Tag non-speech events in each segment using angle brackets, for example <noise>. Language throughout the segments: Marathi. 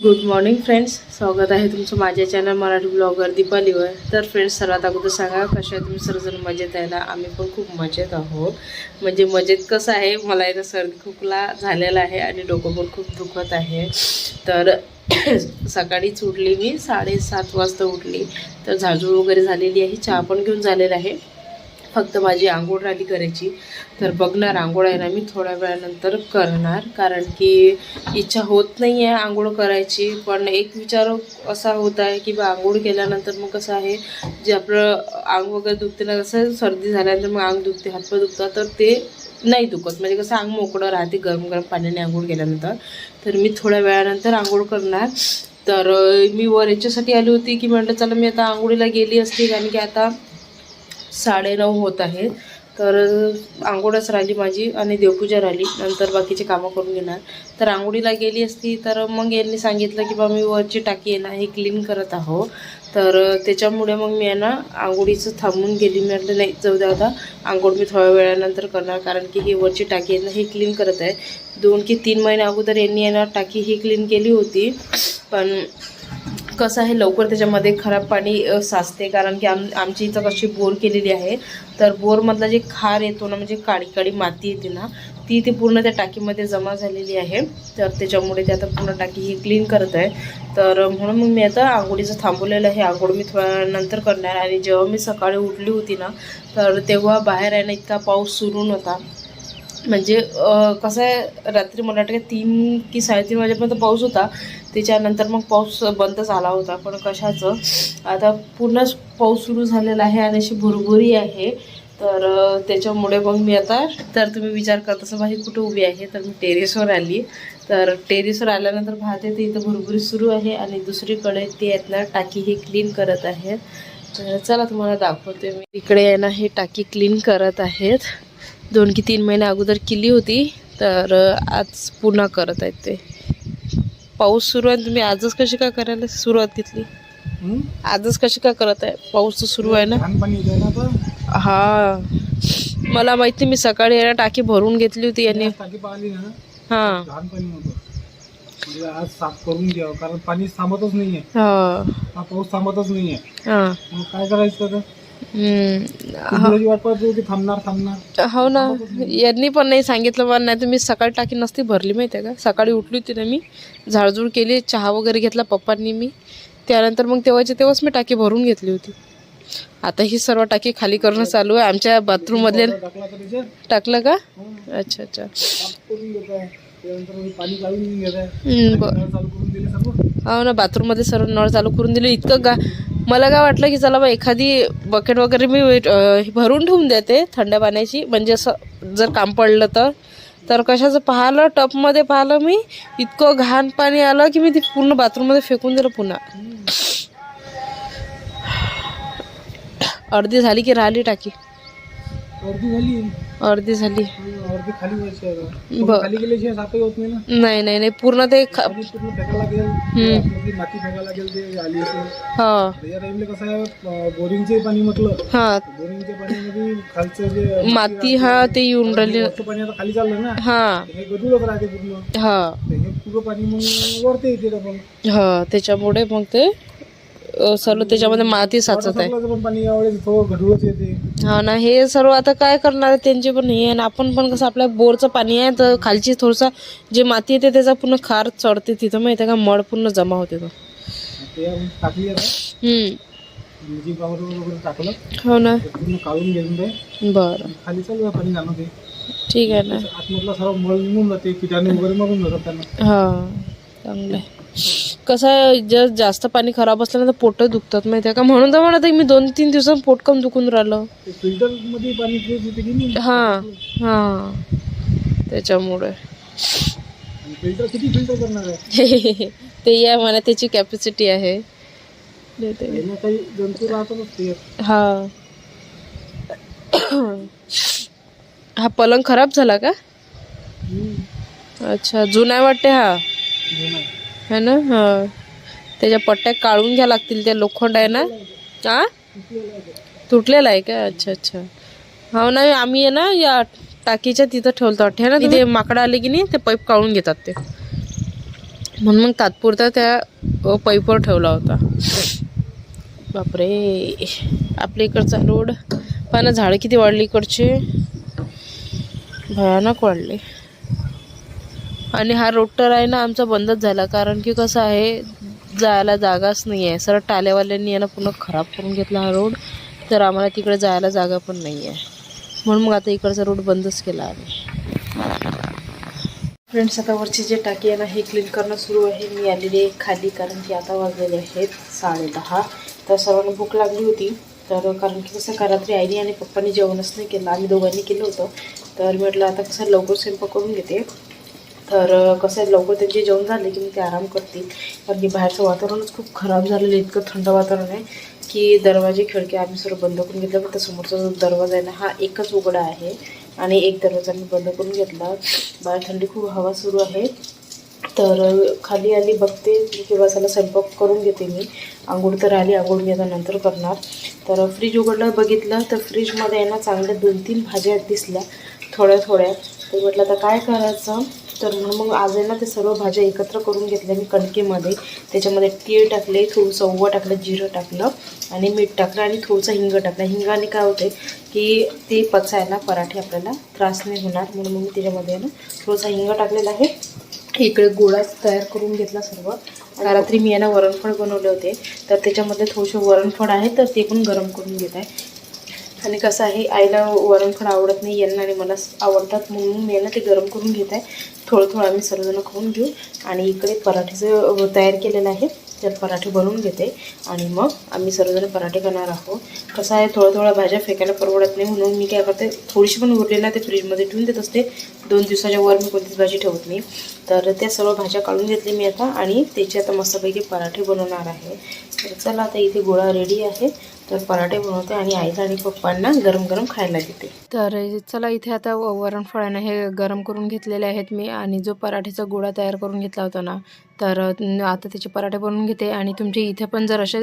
गुड मॉर्निंग फ्रेंड्स स्वागत आहे तुमचं माझ्या चॅनल मराठी ब्लॉगर दीपालीवर. तर फ्रेंड्स सर्वात अगोदर सांगा कशा आहे तुम्ही? सर्वजण मजेत आहे ना? आम्ही पण खूप मजेत आहोत. म्हणजे मजेत कसं आहे? मला इथं सर्दी खोकला झालेला आहे आणि डोकं पण खूप दुखत आहे. तर <clears throat> सकाळीच उठली मी साडेसात वाजता उठली. तर झाडझूड वगैरे झालेली आहे. चहा पण घेऊन झालेला आहे. फक्त माझी आंघोळ राहिली करायची. तर बघणार आंघोळ आहे ना मी थोड्या वेळानंतर करणार. कारण की इच्छा होत नाही आहे आंघोळ करायची. पण एक विचार असा होत आहे की बा आंघोळ केल्यानंतर मग कसं आहे जे आपलं अंग वगैरे दुखते ना कसं सर्दी झाल्यानंतर मग अंग दुखते हातपाय दुखतात. तर ते नाही दुखत. म्हणजे कसं अंग मोकळं राहते गरम गरम पाण्याने आंघोळ केल्यानंतर. तर मी थोड्या वेळानंतर आंघोळ करणार. तर मी वर याच्यासाठी आली होती की म्हटलं चला मी आता आंघोळीला गेली असती. कारण की आता साडेनऊ होत आहेत. तर आंघोळच राहिली माझी आणि देवपूजा राहिली. नंतर बाकीचे कामं करून घेणार. तर आंघोळीला गेली असती तर मग यांनी सांगितलं की बा मी वरची टाकी आहे ना हे क्लीन करत आहो तर त्याच्यामुळे मग मी यांना ना आंघोळीचं थांबून गेली. मी म्हटलं नाही जाऊ द्या आता. आंघोळ मी थोड्या वेळानंतर करणार कारण की ही वरची टाकी आहे ना हे क्लीन करत आहे. दोन की तीन महिने अगोदर यांनी यांना टाकी ही क्लीन केली होती. पण कसं आहे लवकर त्याच्यामध्ये खराब पाणी साचते. कारण की आम आमची इथं कशी बोर केलेली आहे तर बोरमधला जे खार येतो ना म्हणजे काळी काळी माती येते ना ती ती पूर्ण त्या टाकीमध्ये जमा झालेली आहे. तर त्याच्यामुळे ते आता पूर्ण टाकी ही क्लीन करत आहे. तर म्हणून मग मी आता आंघोळीचं थांबवलेलं आहे. आंघोळ मी थोड्या नंतर करणार आणि जेव्हा मी सकाळी उठली होती ना तर तेव्हा बाहेर आहे ना इतका पाऊस सुरू नव्हता. म्हणजे कसं आहे रात्री मला वाटतं की तीन की साडेतीन वाजेपर्यंत पाऊस होता. त्याच्यानंतर मग पाऊस बंद झाला होता. पण कशाचं? आता पूर्णच पाऊस सुरू झालेला आहे आणि अशी भुरभुरी आहे. तर त्याच्यामुळे मग मी आता तर तुम्ही विचार करत असं माझी कुठं उभी आहे? तर मी टेरेसवर आली. तर टेरेसवर आल्यानंतर पाहते ते इथं भुरभुरी सुरू आहे आणि दुसरीकडे ते आहेत ना टाकी ही क्लीन करत आहेत. तर चला तुम्हाला दाखवते मी. इकडे आहे ना हे टाकी क्लीन करत आहेत. दोन की तीन महिने अगोदर केली होती तर आज पुन्हा करत आहेत ते. पाऊस सुरू आहे तुम्ही आजच कशी काय करायला सुरुवात घेतली? आजच कशी काय करत आहे? पाऊस तर सुरू आहे ना? हा. मला माहिती मी सकाळी ना टाकी भरून घेतली होती यांनी हा. म्हणजे आज साफ करून घ्यावं कारण पाणी थांबतच नाहीये. पाऊस थांबतच नाहीये. हा. काय करायचं हम्म. कुंभलाची वाट पाहत होती थांबणार थांबणार. हो ना. यांनी पण नाही सांगितलं मला नाही तर मी सकाळी टाकी नसती भरली माहिती आहे का? सकाळी उठली होती ना मी झाडझूड केली चहा वगैरे घेतला पप्पांनी मी. त्यानंतर मग तेव्हाच्या तेव्हाच मी टाकी भरून घेतली होती. आता ही सर्व टाकी खाली करणं चालू आहे. आमच्या बाथरूममधले टाकला तर त्याच्यात टाकलं का? हं, अच्छा अच्छा. साफ करून घेत आहे. त्यानंतर मग पाणी काढून घेत आहे. हम्म, ब- नळ चालू करून दिले सर्व. हो ना बाथरूममध्ये सर्व नळ चालू करून दिले. इतकं गा मला काय वाटलं की चला बा एखादी बकेट वगैरे मी भरून ठेवून देते थंड पाण्याची. म्हणजे असं जर काम पडलं तर. तर कशाचं पाहिलं टपमध्ये पाहिलं मी इतकं घाण पाणी आलं की मी ते पूर्ण बाथरूममध्ये फेकून दिलं पुन्हा. अर्धी झाली की राहिली टाकी. अर्धी झाली. अर्धी झाली. अर्धी खाली व्हायची आहे खाली गेल्याशिवाय होत नाही ना. नाही नाही नाही. पूर्ण ते ख पाणी पूर्ण फेकायला लागेल. हम्म. आतमधली माती फेकायला लागेल ते आली असेल. हा. या टाइमला कसं आहे अं, बोरिंगचे पाणी म्हटलं. हा. बोरिंगच्या पाण्यामध्ये खालचं जे माती हा ते येऊन राहिली. वरचं पाणी आता खाली चाललं ना. हा. हे राहते पूर्ण. हा. तर हे पुरं पाणी मग वरते येते डबल हा त्याच्यामुळे मग ते सर्व त्याच्यामध्ये माती साचत आहे. हा ना हे सर्व आता काय करणार आहे त्यांचे पण हे आहे आपण पण कसं आपल्या बोरचं पाणी आहे तर खालची थोडसा जे माती येते त्याचा पूर्ण खार चढते तिथं माहिती का? मड पूर्ण जमा होते तो. हम्म. हो ना. बरं. खाली चालू आहे पाणी जाणं ते. ठीक आहे ना. आतमधला सर्व मळ निघून जाते वगैरे मरून जातात त्यांना. हा चांगलं आहे. कसं जर जास्त पाणी खराब असलं ना तर पोटं दुखतात माहिती आहे का? म्हणून तर म्हणत आहे मी दोन तीन दिवसात पोट कम दुखून राहिलं. ते फिल्टरमध्ये पाणी फ्रेश येते की नाही? हा हा. त्याच्यामुळे. आणि फिल्टर किती फिल्टर करणार आहे? <laughs> ते या म्हणा त्याची कॅपॅसिटी आहे. देते. यानं काही जंतू राहतातच ते. हा. हा पलंग खराब झाला का? हम्म. अच्छा जुना आहे वाटते हा? जुना आहे. है ना? हा. त्याच्या पट्ट्या काढून घ्या लागतील त्या लोखंड आहे ना? हा आहे तुटलेला आहे का? अच्छा अच्छा. हो ना आम्ही आहे ना या टाकीच्या तिथं ठेवतो वाटते. ना तिथे माकडं आले की नाही ते पाईप काढून घेतात ते. म्हणून मग तात्पुरता त्या पाईपवर ठेवला होता. बापरे. आपल्या इकडचा रोड. पण झाडं किती वाढली इकडचे. भयानक वाढले. आणि हा रोड तर आहे ना आमचा बंदच झाला. कारण की कसं आहे जायला जागाच नाही आहे सर टालेवाल्यांनी यानं पूर्ण खराब करून घेतला हा रोड तर आम्हाला तिकडे जायला जागा पण नाही आहे म्हणून मग आता इकडचा रोड बंदच केला आम्ही. फ्रेंड्स आता वरची जे टाकी आहे ना हे क्लीन करणं सुरू आहे. मी आलेली आहे खाली कारण की आता वाजलेले आहेत साडे दहा तर सर्वांना भूक लागली होती. तर कारण की कसं का रात्री आईने आणि पप्पांनी जेवणच नाही केलं. आम्ही दोघांनी केलं होतं. तर म्हटलं आता कसं लवकर स्वयंपाक करून घेते. तर कसं आहे लवकर त्यांचे जेवण झाले की मी ते आराम करतील. कारण की बाहेरचं वातावरणच खूप खराब झालेलं आहे इतकं थंड वातावरण आहे की दरवाजे खिडकी आम्ही सर्व बंद करून घेतलं फक्त समोरचा जो दरवाजा आहे ना हा एकच उघडा आहे आणि एक दरवाजा मी बंद करून घेतला. बाहेर थंडी खूप हवा सुरू आहे. तर खाली आली बघते किंवा त्याला स्वयंपाक करून घेते मी. आंघोळ तर आली आंघोळ घेता नंतर करणार. तर फ्रीज उघडलं बघितलं तर फ्रीजमध्ये आहे ना चांगल्या दोन तीन भाज्या दिसल्या थोड्या थोड्या तर म्हटलं आता काय करायचं? तर म्हणून मग आज आहे ना ते सर्व भाज्या एकत्र करून घेतल्या मी कणकेमध्ये. त्याच्यामध्ये तीळ टाकले थोडंसं ओवा टाकलं जिरं टाकलं आणि मीठ टाकलं आणि थोडंसं हिंग टाकलं. हिंगाने काय होते की ते पचायला पराठे आपल्याला त्रास नाही होणार. म्हणून मग मी त्याच्यामध्ये ना थोडंसं हिंग टाकलेलं आहे. इकडे गोळा तयार करून घेतला सर्व. रात्री मी यांना वरणफळ बनवले होते. तर त्याच्यामध्ये थोडेसे वरणफळ आहे तर ते पण गरम करून घेत आहे. आणि कसं आहे आईला वरणफळ आवडत नाही यांना आणि मला आवडतात म्हणून मी यांना ते गरम करून घेत आहे. थोडं थोडं आम्ही सर्वजण खाऊन घेऊ. आणि इकडे पराठेचं तयार केलेलं आहे. तर पराठे बनवून घेते. आणि मग आम्ही सर्वजण पराठे करणार आहोत. कसं आहे थोडं थोड्या भाज्या फेकायला परवडत नाही म्हणून मी काय करते थोडीशी पण उरलेला ते फ्रीजमध्ये ठेवून देत असते. दोन दिवसाच्या वर मी कोणतीच भाजी ठेवत नाही. तर त्या सर्व भाज्या काढून घेतली मी आता आणि त्याचे आता मस्तपैकी पराठे बनवणार आहे. तर चला आता इथे गोळा रेडी आहे. तर पराठे बनवते आणि आईला आणि पप्पांना गरम गरम खायला देते. तर चला इथे आता व- वरणफळानं हे गरम करून घेतलेले आहेत मी आणि जो पराठेचा गोळा तयार करून घेतला होता ना तर आता त्याचे पराठे बनवून घेते आणि तुमच्या इथे पण जर अशा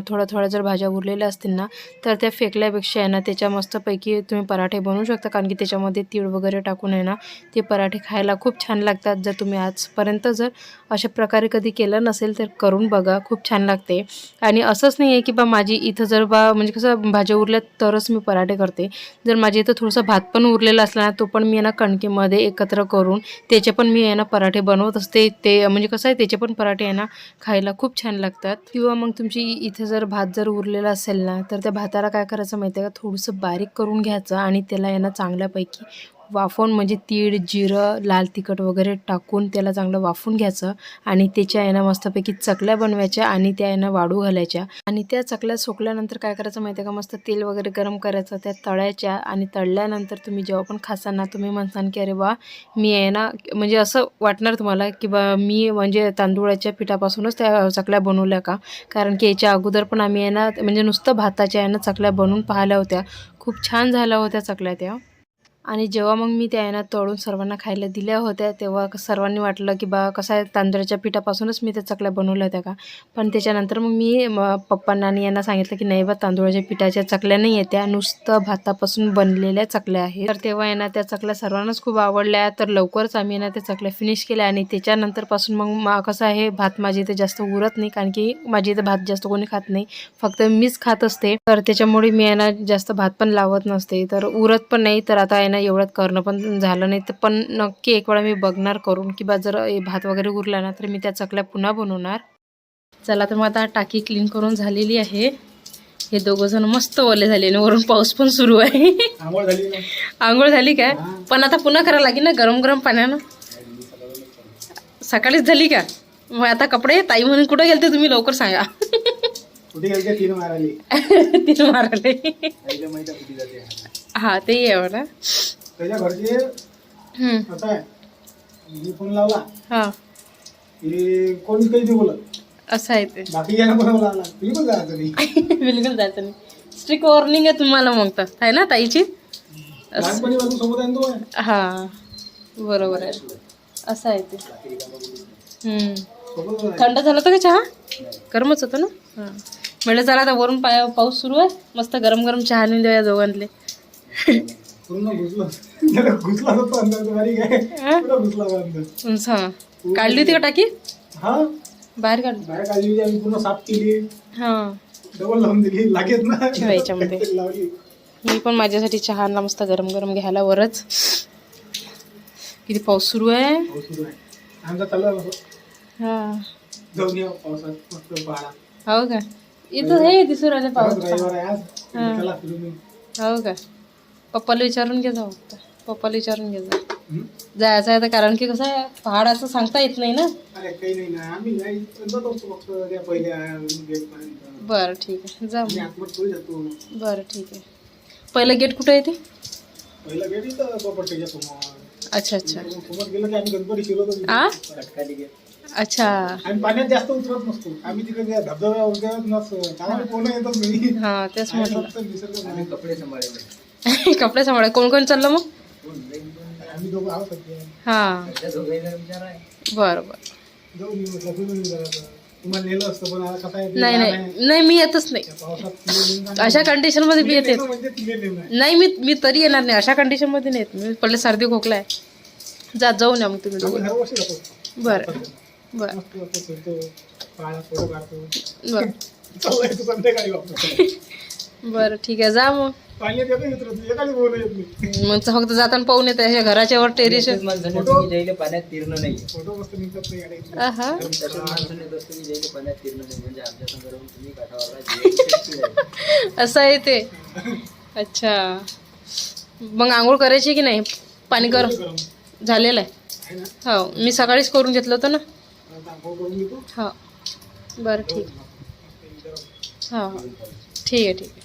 थोड्या थोड्या जर भाज्या उरलेल्या असतील ना तर त्या फेकल्यापेक्षा आहे ना त्याच्या मस्तपैकी तुम्ही पराठे बनवू शकता कारण की त्याच्यामध्ये तीळ वगैरे टाकून आहे ना ते पराठे खायला खूप छान लागतात. जर तुम्ही आजपर्यंत जर अशा प्रकारे कधी केलं नसेल तर करून बघा. खूप छान लागते. आणि असंच नाही आहे की बा माझी इथं जर बा म्हणजे कसं भाज्या उरल्या तरच मी पराठे करते. जर माझ्या इथं थोडंसं भात पण उरलेला असला ना तो पण मी आहे ना कणकेमध्ये एकत्र करून त्याचे पण मी आहे ना पराठे बनवत असते. ते म्हणजे कसं आहे त्याचे पण पराठे आहे ना खायला खूप छान लागतात. किंवा मग तुमची इथे जर भात जर उरलेला असेल ना तर त्या भाताला काय करायचं माहिती आहे का? थोडंसं बारीक करून घ्यायचं आणि त्याला यांना ना चांगल्यापैकी वाफवून म्हणजे तीळ जिरं लाल तिखट वगैरे टाकून त्याला चांगलं वाफून घ्यायचं आणि त्याच्या यानं मस्तपैकी चकल्या बनवायच्या आणि त्या यानं वाढू घालायच्या. आणि त्या चकल्या सोकल्यानंतर काय करायचं माहिती आहे का? मस्त तेल वगैरे गरम करायचं त्या तळायच्या आणि तळल्यानंतर तुम्ही जेव्हा पण खासा ना तुम्ही म्हणसान की अरे वा मी आहे ना म्हणजे असं वाटणार तुम्हाला की बा मी म्हणजे तांदूळाच्या पिठापासूनच त्या चकल्या बनवल्या का? कारण की याच्या अगोदर पण आम्ही आहे ना म्हणजे नुसतं भाताच्या यानं चकल्या बनवून पाहिल्या होत्या. खूप छान झाल्या होत्या चकल्या त्या. आणि जेव्हा मग मी त्या आहे तळून सर्वांना खायला दिल्या होत्या तेव्हा सर्वांनी वाटलं की बा कसं आहे तांदळाच्या पिठापासूनच मी त्या चकल्या बनवल्या होत्या का? पण त्याच्यानंतर मग मी पप्पांना आणि यांना सांगितलं की नाही बा तांदूळाच्या पिठाच्या चकल्या नाही आहेत त्या नुसतं भातापासून बनलेल्या चकल्या आहेत. तर तेव्हा यांना ना त्या चकल्या सर्वांनाच खूप आवडल्या. तर लवकरच आम्ही यांना त्या चकल्या फिनिश केल्या आणि त्याच्यानंतरपासून मग कसं आहे भात माझी इथे जास्त उरत नाही कारण की माझी इथे भात जास्त कोणी खात नाही. फक्त मीच खात असते. तर त्याच्यामुळे मी यांना जास्त भात पण लावत नसते. तर उरत पण नाही. तर आता ना एवढ्यात करणं पण झालं नाही तर पण नक्की एक वेळा मी बघणार करून. की बा जर भात वगैरे उरला ना तर मी त्या चकल्या पुन्हा बनवणार. चला तर मग आता टाकी क्लीन करून झालेली आहे. हे दोघं जण मस्त ओले झाले आणि वरून पाऊस पण सुरू आहे. आंघोळ झाली काय? पण आता पुन्हा करावं लागेल ना गरम गरम पाण्यानं. सकाळीच झाली का? मग आता कपडे ताई म्हणून कुठं गेलते तुम्ही? लवकर सांगा. तीन माराली तिने मारले हा ते आहे म्हणा. त्याच्या घरचे हम्म, कसं आहे. मी फोन लावला. हा. की कोणी काही नाही बोलत. असं आहे ते. बाकी लावला जायचं नाही. <laughs> बिलकुल जायचं नाही. स्ट्रिक वॉर्निंग आहे तुम्हाला मग तर आहे ना ताईची? लहानपणी बाजू सोबत आहे ना तो? आहे. हा बरोबर आहे. असं आहे ते. हम्म. सोबतच आहे. थंड झालं होतं का चहा? गरमच होतं ना? हां. म्हणलं चला आता वरून पाय पाऊस सुरू आहे. मस्त गरम गरम चहा नेऊन देऊया दोघांले काढली होती का टाकी? बाहेर काढ. बाहेर काढली आम्ही पूर्ण साफ केली. डबल लावून दिली. लागेल ना. ठेवा याच्यामध्ये. <laughs> मी पण माझ्यासाठी चहा आणला मस्त गरम गरम घ्यायला वरच. किती पाऊस सुरू आहे. हो. का? इथं हे दिसू राहिले पाऊस. हा. हो का? पप्पाला विचारून घे जाऊ पप्पाला विचारून घे जा. हं? जायचं आहे तर कारण की कसं आहे पहाडाचं सांगता येत नाही ना. बरं ठीक आहे. जा बरं ठीक आहे. पहिलं गेट कुठं येते पहिला गेट इथं बापटच्या समोर. अच्छा अच्छा. आ? अच्छा. पाण्यात जास्त उतरत नसतो. आम्ही तिकडे धबधब्या वगैरे नसतो. हा. तेच म्हटलं. कपडे सांभाळले <laughs> कपडे सांभाळ. कोण कोण चाललं मग. हा. बरं बरं. जाऊ नाही. नाही. नाही मी येतच नाही. अशा कंडिशनमध्ये मी येते. नाही मी मी तरी येणार नाही. अशा कंडिशनमध्ये नाही येत. मी पहिले सर्दी खोकला आहे. जा जाऊन या मग तुम्ही बरं. बरं. बरं. <laughs> बरं ठीक आहे. जा मग. पाण्यात येतो मित्र तू एकाने बोलू येत नाही. मग फक्त जाताना पाहून येते. अशा घराच्या वर टेरिस पाण्यात तीर्ण नाही. फोटो मस्त निघतात नाही. आहा माणसाने पाण्यात तीर्ण नाही. म्हणजे आमच्या. असं आहे ते. अच्छा. मग आंघोळ करायची की नाही? पाणी गरम गरम झालेलं आहे. आहे ना? हो मी सकाळीच करून घेतलं होतं ना? आता आंघोळ करून घेतो. हो. बरं ठीक. इथं हो. ठीक आहे ठीक आहे.